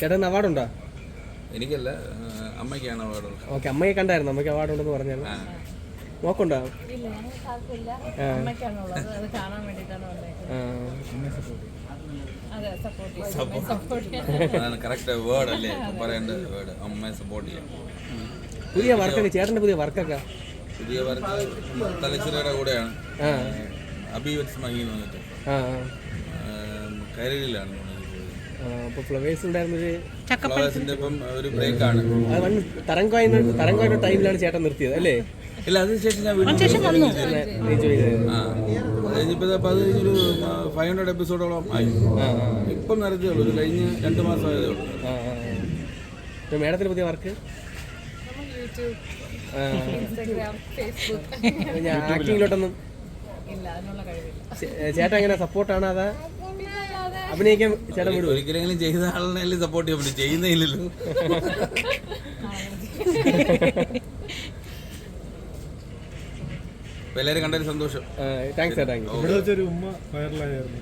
ചേട്ടൻ അവാർഡുണ്ടോ? എനിക്കല്ല അമ്മയ്ക്കാണ് award. Okay അമ്മയെ കണ്ടായിരുന്നു. അമ്മയ്ക്ക് അവാർഡ് ഉണ്ടെന്ന് പറഞ്ഞാൽ നോക്കുണ്ടോ വേർഡ് അല്ലേ? പറയേണ്ട വേർഡ് അമ്മയെ സപ്പോർട്ട് ചെയ്യാം. പുതിയ വർക്കൊക്കെ ചേട്ടന്റെ പുതിയ വർക്കൊക്കെ? പുതിയ വർക്ക് തലച്ചിറയുടെ കൂടെയാണ്. മഹി എന്ന് പറഞ്ഞിട്ട് ആ കരളിലാണ് അപ്പോൾ ഫ്ലവേഴ്സ് ഉണ്ടായിരുന്നൊരു ഫ്ലവേഴ്സിന്റെ ഇപ്പം ഒരു ബ്രേക്കാണ് അത് വൺ തരംഗോയിന് തരംഗോയുടെ ടൈമിലാണ് ചേട്ടൻ നിർത്തിയത് അല്ലേ? ഇല്ല അതിനുശേഷം ഞാൻ കഴിഞ്ഞപ്പോൾ അത് ഫൈവ് ഹൺഡ്രഡ് എപ്പിസോഡോളം ആയി. ഇപ്പം നടത്തിയേ ഉള്ളൂ. കഴിഞ്ഞ് രണ്ട് മാസം ആയതേ ഉള്ളൂ. ആ മേഡത്തിന് പുതിയ വർക്ക്? നമ്മൾ യൂട്യൂബ് ഇൻസ്റ്റാഗ്രാം ഫേസ്ബുക്ക് ഞാൻ ആക്ടിങ്ങിലോട്ടൊന്നും ചേട്ടൻ എങ്ങനെ സപ്പോർട്ടാണ് അതാ? അഭിനയിക്കാൻ ചേട്ടൻ വിടുവോ? ഒരിക്കലെങ്കിലും ചെയ്ത ആളിനെ സപ്പോർട്ട് ചെയ്യാൻ പറ്റും. ചെയ്യുന്നില്ലല്ലോ അപ്പൊ എല്ലാവരും കണ്ടതിൽ സന്തോഷം. താങ്ക്സ് സാർ താങ്ക് ഇവിടെ വെച്ചൊരു ഉമ്മ വൈറലായിരുന്നു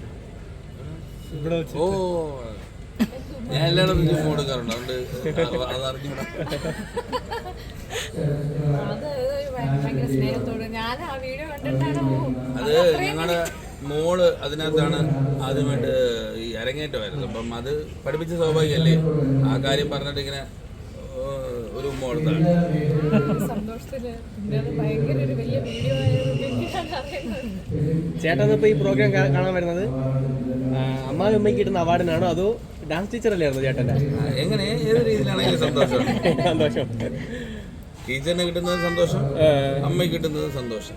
ഇവിടെ വെച്ച്. ഓ. ഞാൻ എല്ലായിടത്തും ചുമ്മാ കൊടുക്കാറുണ്ട് അതുകൊണ്ട് അത് അറിഞ്ഞൂടാ അത് ഭയങ്കര സ്നേഹത്തോട്. ഞാൻ ആ വീഡിയോ കണ്ടിട്ടാണ് ഓ, അത് ഞങ്ങളുടെ മോൾ അതിനകത്താണ് ആദ്യമായിട്ട് ഈ അരങ്ങേറ്റമായിരുന്നു. അപ്പം അത് പഠിപ്പിച്ച സ്വാഭാവികമല്ലേ ആ കാര്യം പറഞ്ഞിട്ട് ഇങ്ങനെ ഒരു ഉമ്മ കൊടുത്താണ്. ചേട്ടൻ ഇപ്പോൾ ഈ പ്രോഗ്രാം കാണാൻ വരുന്നത് അമ്മാവി അമ്മയ്ക്ക് കിട്ടുന്ന അവാർഡിനാണോ അതോ ഡാൻസ് ടീച്ചർ ടീച്ചറല്ലായിരുന്നു ചേട്ടന്റെ എങ്ങനെ? ഏത് രീതിയിലാണെങ്കിലും സന്തോഷം. സന്തോഷം. ടീച്ചറിന് കിട്ടുന്നത് സന്തോഷം അമ്മയ്ക്ക് കിട്ടുന്നത് സന്തോഷം.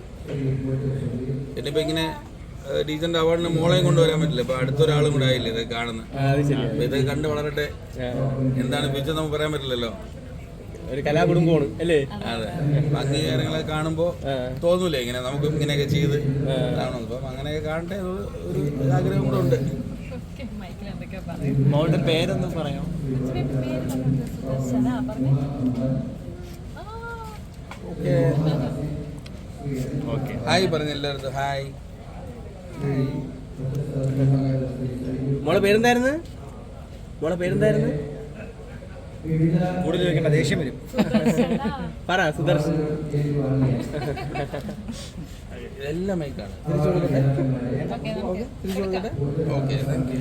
എന്നിപ്പോ ഇങ്ങനെ ടീച്ചറിന്റെ അവാർഡിന് മോളെയും കൊണ്ടുവരാൻ പറ്റില്ല. ഇപ്പൊ അടുത്തൊരാളും കൂടെ ആയില്ലേ ഇത് അപ്പൊ ഇത് കണ്ട് വളരട്ടെ. എന്താണ് ഫ്യൂച്ചർ നമുക്ക് പറയാൻ പറ്റില്ലല്ലോ? ഒരു കലാകുടുംബമാണ് അല്ലേ? അതെ. അംഗീകാരങ്ങളൊക്കെ കാണുമ്പോ തോന്നൂലേ ഇങ്ങനെ നമുക്ക് ഇങ്ങനെയൊക്കെ ചെയ്ത് കാണും. അപ്പം അങ്ങനെയൊക്കെ കാണട്ടെ ഒരു ആഗ്രഹം കൂടെ ഉണ്ട്. മോളുടെ പേരൊന്നും പറയാം? ഹായ് പറഞ്ഞ എല്ലായിടത്തും ഹായ്. മോളെ പേരെന്തായിരുന്നു? മോളെ പേരെന്തായിരുന്നു? കൂടുതൽ ചോദിക്കേണ്ട ദേഷ്യം വരും. പറ സുദർശൻ. എല്ലാം മൈക്കാണ്. Okay thank you.